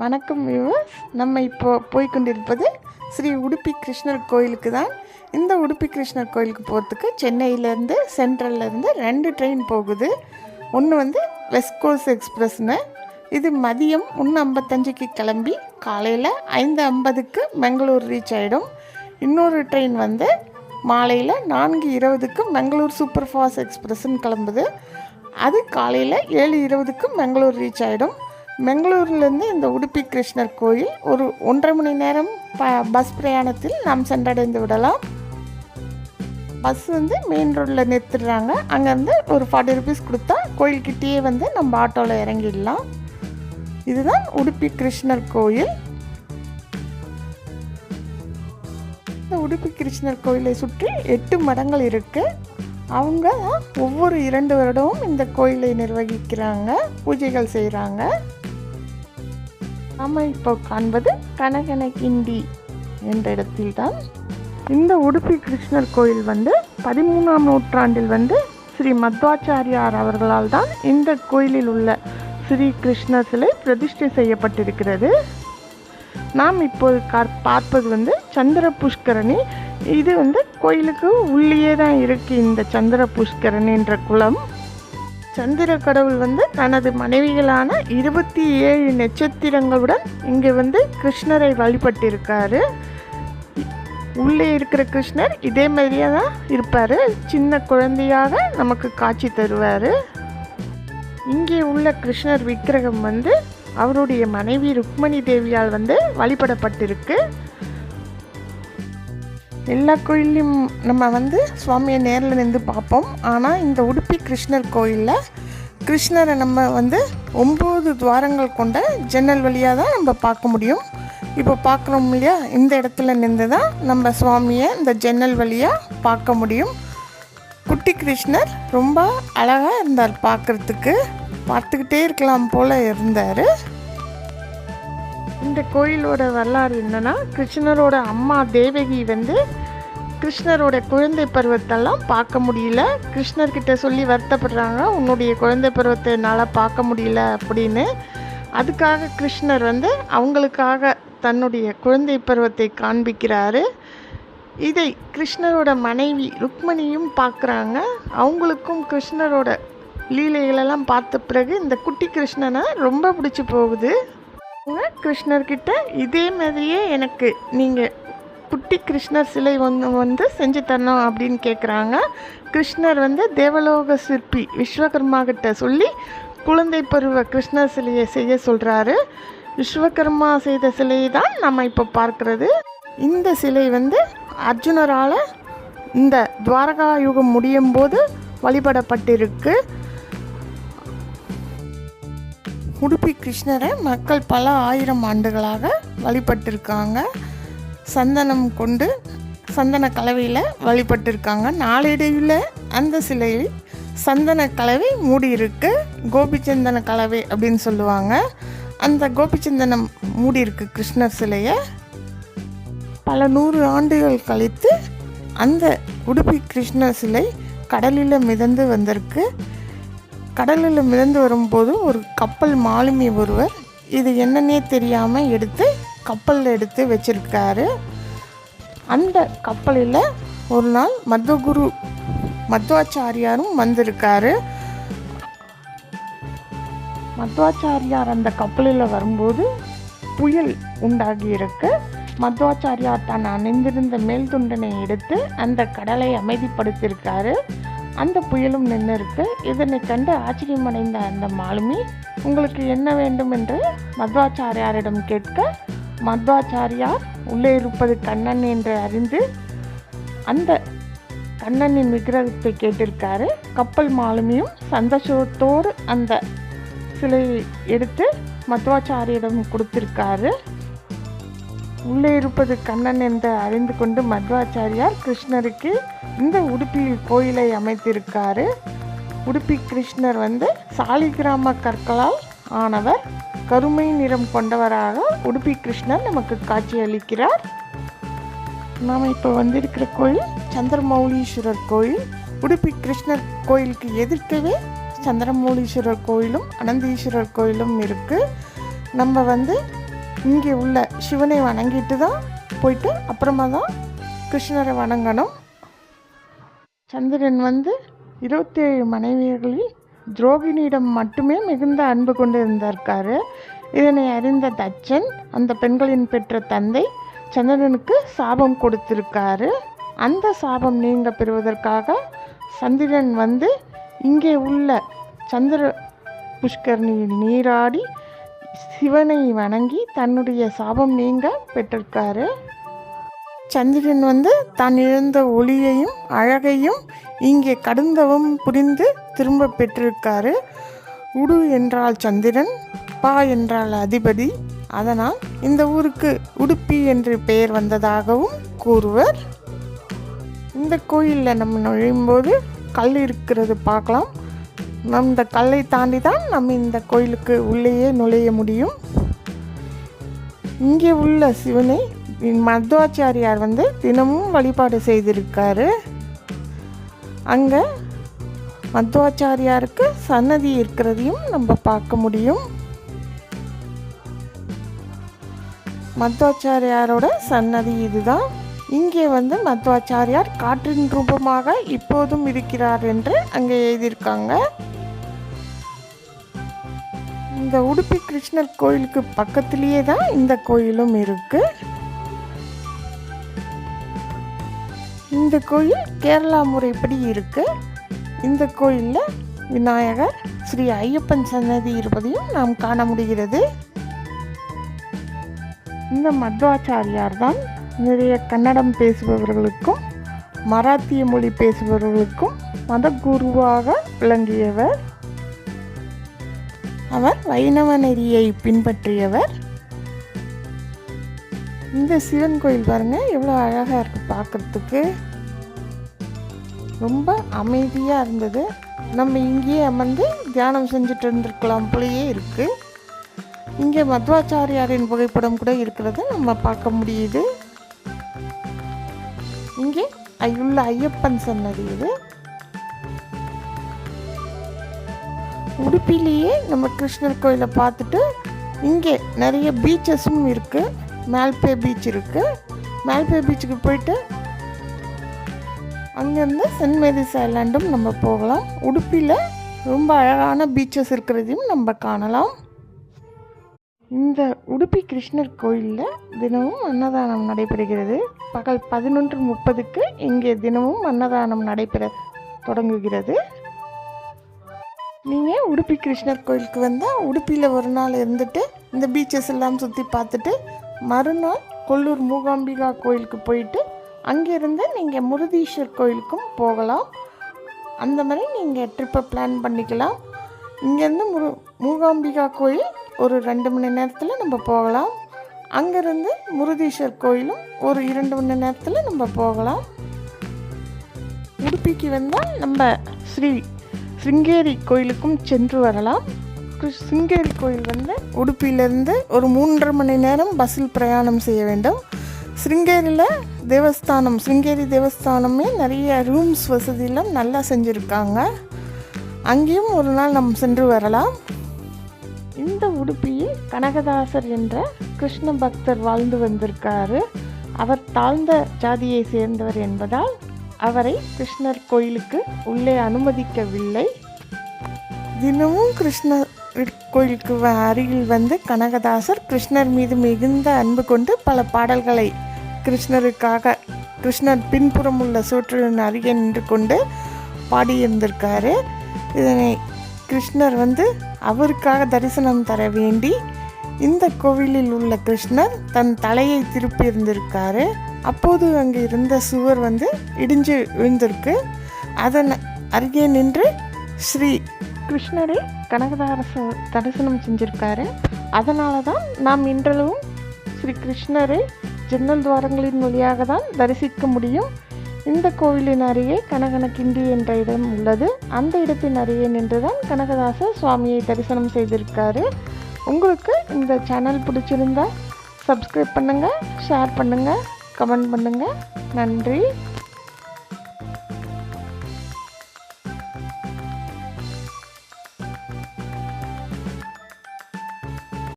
வணக்கம் வியூவர்ஸ். நம்ம இப்போ போய்கொண்டிருப்பது ஸ்ரீ உடுப்பி கிருஷ்ணர் கோயிலுக்கு தான். இந்த உடுப்பி கிருஷ்ணர் கோயிலுக்கு போகிறதுக்கு சென்னையிலேருந்து சென்ட்ரல்லேருந்து ரெண்டு ட்ரெயின் போகுது. ஒன்று வந்து வெஸ்ட் கோஸ்ட் எக்ஸ்பிரஸ்னு இது மதியம் ஒன்று ஐம்பத்தஞ்சுக்கு கிளம்பி காலையில் ஐந்து ஐம்பதுக்கு பெங்களூர் ரீச் ஆகிடும் இன்னொரு ட்ரெயின் வந்து மாலையில் நான்கு இருபதுக்கு பெங்களூர் சூப்பர் ஃபாஸ்ட் எக்ஸ்பிரஸ்ன்னு கிளம்புது. அது காலையில் ஏழு இருபதுக்கு பெங்களூர் ரீச் ஆகிடும் பெங்களூர்லேருந்து இந்த உடுப்பி கிருஷ்ணர் கோயில் ஒரு ஒன்றரை மணி நேரம் ப பஸ் பிரயாணத்தில் நாம் சென்றடைந்து விடலாம். பஸ் வந்து மெயின் ரோட்டில் நிறுத்திடுறாங்க. அங்கேருந்து ஒரு ஃபார்ட்டி ருபீஸ் கொடுத்தா கோயில்கிட்டேயே வந்து நம்ம ஆட்டோவில் இறங்கிடலாம். இதுதான் உடுப்பி கிருஷ்ணர் கோயில். இந்த உடுப்பி கிருஷ்ணர் கோயிலை சுற்றி எட்டு மடங்கள் இருக்குது அவங்க ஒவ்வொரு இரண்டு வருடமும் இந்த கோயிலை நிர்வகிக்கிறாங்க பூஜைகள் செய்கிறாங்க நாம் இப்போ காண்பது கனகனகிண்டி என்ற இடத்தில்தான் இந்த உடுப்பி கிருஷ்ணர் கோயில் வந்து பதிமூணாம் நூற்றாண்டில் வந்து ஸ்ரீ மத்வாச்சாரியார் அவர்களால் தான் இந்த கோயிலில் உள்ள ஸ்ரீ கிருஷ்ண சிலை பிரதிஷ்டை செய்யப்பட்டிருக்கிறது. நாம் இப்போது கார் பார்ப்பது வந்து சந்திர புஷ்கரணி இது வந்து கோயிலுக்கு உள்ளேயே தான் இருக்குது இந்த சந்திர புஷ்கரணின்ற குளம். சந்திர கடவுள் வந்து தனது மனைவிகளான இருபத்தி ஏழு நட்சத்திரங்களுடன் இங்கே வந்து கிருஷ்ணரை வழிபட்டிருக்காரு. உள்ளே இருக்கிற கிருஷ்ணர் இதே மாதிரியே தான் இருப்பார். சின்ன குழந்தையாக நமக்கு காட்சி தருவார். இங்கே உள்ள கிருஷ்ணர் விக்கிரகம் வந்து அவருடைய மனைவி ருக்மணி தேவியால் வந்து வழிபடப்பட்டிருக்கு. எல்லா கோயிலையும் நம்ம வந்து சுவாமியை நேரில் நின்று பார்ப்போம். ஆனால் இந்த உடுப்பி கிருஷ்ணர் கோயிலில் கிருஷ்ணரை நம்ம வந்து ஒம்பது துவாரங்கள் கொண்ட ஜன்னல் வழியாக தான் நம்ம பார்க்க முடியும். இப்போ பார்க்குறோம் இல்லையா? இந்த இடத்துல நின்று தான் நம்ம சுவாமியை இந்த ஜன்னல் வழியாக பார்க்க முடியும். குட்டி கிருஷ்ணர் ரொம்ப அழகாக இருந்தார் பார்க்குறதுக்கு. பார்த்துக்கிட்டே இருக்கலாம் போல் இருந்தார். இந்த கோயிலோட வரலாறு என்னன்னா கிருஷ்ணரோட அம்மா தேவகி வந்து கிருஷ்ணரோட குழந்தை பருவத்தெல்லாம் பார்க்க முடியல. கிருஷ்ணர்கிட்ட சொல்லி வருத்தப்படுறாங்க உன்னுடைய குழந்தை பருவத்தை என்னால் பார்க்க முடியல அப்படின்னு. அதுக்காக கிருஷ்ணர் வந்து அவங்களுக்காக தன்னுடைய குழந்தை பருவத்தை காண்பிக்கிறாரு. இதை கிருஷ்ணரோட மனைவி ருக்மணியும் பார்க்குறாங்க. அவங்களுக்கும் கிருஷ்ணரோட லீலைகளெல்லாம் பார்த்த பிறகு இந்த குட்டி கிருஷ்ணனை ரொம்ப பிடிச்சி போகுது. கிருஷ்ணர்கிட்ட இதே மாதிரியே எனக்கு நீங்கள் குட்டி கிருஷ்ணர் சிலை ஒன்று வந்து செஞ்சு தரணும் அப்படின்னு கேட்குறாங்க கிருஷ்ணர் வந்து தேவலோக சிற்பி விஸ்வகர்மா கிட்ட சொல்லி குழந்தை பருவ கிருஷ்ணர் சிலையை செய்ய சொல்கிறாரு விஸ்வகர்மா செய்த சிலையை தான் நம்ம இப்போ பார்க்குறது. இந்த சிலை வந்து அர்ஜுனரால் இந்த துவாரகா யுகம் முடியும் போது வழிபடப்பட்டிருக்கு. உடுப்பி கிருஷ்ணரை மக்கள் பல ஆயிரம் ஆண்டுகளாக வழிபட்டிருக்காங்க. சந்தனம் கொண்டு சந்தன கலவையில் வழிபட்டிருக்காங்க. நாளடைவில் அந்த சிலையில் சந்தன கலவை மூடி இருக்கு கோபிச்சந்தன கலவை அப்படின்னு சொல்லுவாங்க. அந்த கோபிச்சந்தனம் மூடி இருக்கு கிருஷ்ணர் சிலையை. பல நூறு ஆண்டுகள் கழித்து அந்த உடுப்பி கிருஷ்ணர் சிலை கடலில் மிதந்து வந்திருக்கு. கடலில் மிதந்து வரும்போது ஒரு கப்பல் மாலுமி ஒருவர் இது என்னன்னே தெரியாமல் எடுத்து கப்பலில் எடுத்து வச்சிருக்காரு. அந்த கப்பலில் ஒரு நாள் மத்வகுரு மத்வாச்சாரியாரும் வந்திருக்காரு. மத்வாச்சாரியார் அந்த கப்பலில் வரும்போது புயல் உண்டாகி இருக்கு மத்வாச்சாரியார் தான் அணிந்திருந்த மேல் துண்டனை எடுத்து அந்த கடலை அமைதிப்படுத்தியிருக்காரு. அந்த புயலும் நின்று இருக்கு இதனை கண்டு ஆச்சரியமடைந்த அந்த மாலுமி உங்களுக்கு என்ன வேண்டும்? என்று மத்வாச்சாரியாரிடம் கேட்க மத்வாச்சாரியார் உள்ளே இருப்பது கண்ணன் என்று அறிந்து அந்த கண்ணனின் விக்கிரகத்தை கேட்டிருக்காரு. கப்பல் மாலுமியும் சந்தோஷத்தோடு அந்த சிலையை எடுத்து மத்வாச்சாரியிடம் கொடுத்திருக்காரு. உள்ளே இருப்பது கண்ணன் என்று அறிந்து கொண்டு மத்வாச்சாரியார் கிருஷ்ணருக்கு இந்த உடுப்பி கோயிலை அமைத்திருக்காரு. உடுப்பி கிருஷ்ணர் வந்து சாலிகிராம கற்களால் ஆனவர் கருமை நிறம் கொண்டவராக உடுப்பி கிருஷ்ணர் நமக்கு காட்சி அளிக்கிறார் நாம் இப்போ வந்திருக்கிற கோயில் சந்திரமௌலீஸ்வரர் கோயில். உடுப்பி கிருஷ்ணர் கோயிலுக்கு எதிர்க்கவே சந்திரமௌலீஸ்வரர் கோயிலும் அனந்தீஸ்வரர் கோயிலும் இருக்குது நம்ம வந்து இங்கே உள்ள சிவனை வணங்கிட்டு தான் போயிட்டு அப்புறமா தான் கிருஷ்ணரை வணங்கணும். சந்திரன் வந்து இருபத்தேழு மனைவியர்களில் துரோகிணியிடம் மட்டுமே மிகுந்த அன்பு கொண்டு இருந்திருக்காரு இதனை அறிந்த தச்சன் அந்த பெண்களின் பெற்ற தந்தை சந்திரனுக்கு சாபம் கொடுத்திருக்காரு. அந்த சாபம் நீங்க பெறுவதற்காக சந்திரன் வந்து இங்கே உள்ள சந்திர புஷ்கரணியில் நீராடி சிவனை வணங்கி தன்னுடைய சாபம் நீங்க பெற்றிருக்காரு. சந்திரன் வந்து தான் இழந்த ஒளியையும் அழகையும் இங்கே கடந்தவும் புரிந்து திரும்ப பெற்றிருக்காரு. உடு என்றால் சந்திரன் பா என்றால் அதிபதி. அதனால் இந்த ஊருக்கு உடுப்பி என்று பெயர் வந்ததாகவும் கூறுவர். இந்த கோயிலில் நம்ம நுழையும் போது கல் இருக்கிறது பார்க்கலாம். நம் இந்த கல்லை தாண்டி தான் நம்ம இந்த கோயிலுக்கு உள்ளேயே நுழைய முடியும். இங்கே உள்ள சிவனை மத்வாச்சாரியார் வந்து தினமும் வழிபாடு செய்திருக்காரு. அங்கே மத்வாச்சாரியாருக்கு சன்னதி இருக்கிறதையும் நம்ம பார்க்க முடியும். மத்வாச்சாரியாரோட சன்னதி இதுதான். இங்கே வந்து மத்வாச்சாரியார் காற்றின் ரூபமாக இப்போதும் இருக்கிறார் என்று அங்கே எழுதியிருக்காங்க. இந்த உடுப்பி கிருஷ்ணர் கோயிலுக்கு பக்கத்திலேயே தான் இந்த கோயிலும் இருக்கு. இந்த கோயில் கேரளா முறைப்படி இருக்கு. இந்த கோயிலில் விநாயகர் ஸ்ரீ ஐயப்பன் சன்னதி இருப்பதையும் நாம் காண முடிகிறது. இந்த மத்வாச்சாரியார் தான் நிறைய கன்னடம் பேசுபவர்களுக்கும் மராத்திய மொழி பேசுபவர்களுக்கும் மத குருவாக விளங்கியவர். அவர் வைணவ நெறியை பின்பற்றியவர். இந்த சிவன் கோயில் பாருங்க எவ்வளோ அழகாக இருக்கு பார்க்கறதுக்கு. ரொம்ப அமைதியாக இருந்தது. நம்ம இங்கேயே அமர்ந்து தியானம் செஞ்சுட்டு இருந்திருக்கலாம் போலயே இருக்குது இங்கே மத்வாச்சாரியாரின் புகைப்படம் கூட இருக்கிறத நம்ம பார்க்க முடியுது. இங்கே உள்ள ஐயப்பன் சன்னதி இது. உடுப்பிலேயே நம்ம கிருஷ்ணர் கோயிலை பார்த்துட்டு இங்கே நிறைய பீச்சஸும் இருக்குது மேல்பே பீச் இருக்குது மேல்பே பீச்சுக்கு போயிட்டு அங்கேருந்து சென்ட் மேரிஸ் ஐலாண்டும் நம்ம போகலாம். உடுப்பியில் ரொம்ப அழகான பீச்சஸ் இருக்கிறதையும் நம்ம காணலாம். இந்த உடுப்பி கிருஷ்ணர் கோயிலில் தினமும் அன்னதானம் நடைபெறுகிறது. பகல் பதினொன்று முப்பதுக்கு இங்கே தினமும் அன்னதானம் நடைபெற தொடங்குகிறது. நீங்கள் உடுப்பி கிருஷ்ணர் கோயிலுக்கு வந்தால் உடுப்பியில் ஒரு நாள் இருந்துட்டு இந்த பீச்சஸ் எல்லாம் சுற்றி பார்த்துட்டு மறுநாள் கொல்லூர் மூகாம்பிகா கோயிலுக்கு போயிட்டு அங்கேருந்து நீங்கள் முருதீஸ்வர் கோயிலுக்கும் போகலாம். அந்த மாதிரி நீங்கள் ட்ரிப்பை பிளான் பண்ணிக்கலாம். இங்கேருந்து முரு மூகாம்பிகா கோயில் ஒரு ரெண்டு மணி நேரத்தில் நம்ம போகலாம். அங்கேருந்து முருதீஸ்வர் கோயிலும் ஒரு இரண்டு மணி நேரத்தில் நம்ம போகலாம். உடுப்பிக்கு வந்தால் நம்ம ஸ்ரீ சிங்கேரி கோயிலுக்கும் சென்று வரலாம். கிருஷ்- சிங்கேரி கோயில் வந்து உடுப்பியிலேருந்து ஒரு மூன்றரை மணி நேரம் பஸ்ஸில் பிரயாணம் செய்ய வேண்டும். சிங்கேரியில் தேவஸ்தானம் சிங்கேரி தேவஸ்தானமே நிறைய ரூம்ஸ் வசதியெல்லாம் நல்லா செஞ்சுருக்காங்க. அங்கேயும் ஒரு நாள் நம்ம சென்று வரலாம். இந்த உடுப்பியில் கனகதாசர் என்ற கிருஷ்ண பக்தர் வாழ்ந்து வந்திருக்காரு. அவர் தாழ்ந்த ஜாதியை சேர்ந்தவர் என்பதால் அவரை கிருஷ்ணர் கோயிலுக்கு உள்ளே அனுமதிக்கவில்லை. தினமும் கிருஷ்ணர் கோயிலுக்கு வ- அருகில் வந்து கனகதாசர் கிருஷ்ணர் மீது மிகுந்த அன்பு கொண்டு பல பாடல்களை கிருஷ்ணருக்காக கிருஷ்ணர் பின்புறம் உள்ள சூற்றின் அருகே நின்று கொண்டு பாடியிருந்திருக்காரு. இதனை கிருஷ்ணர் வந்து அவருக்காக தரிசனம் தர வேண்டி இந்த கோவிலில் உள்ள கிருஷ்ணர் தன் தலையை திருப்பியிருந்திருக்காரு அப்போது அங்கே இருந்த சுவர் வந்து இடிஞ்சு விழுந்திருக்கு. அதன் அருகே நின்று ஸ்ரீ கிருஷ்ணரை கனகதாரச தரிசனம் செஞ்சிருக்காரு. அதனால தான் நாம் இன்றளவும் ஸ்ரீ கிருஷ்ணரை ஜன்னல் துவாரங்களின் வழியாக தான் தரிசிக்க முடியும். இந்த கோவிலின் அருகே கனகன கிண்டி என்ற இடம் உள்ளது. அந்த இடத்தின் அருகே நின்றுதான் கனகதாசர் சுவாமியை தரிசனம் செய்திருக்காரு. உங்களுக்கு இந்த சேனல் பிடிச்சிருந்தா சப்ஸ்கிரைப் பண்ணுங்கள் ஷேர் பண்ணுங்கள் கமெண்ட் பண்ணுங்கள் நன்றி.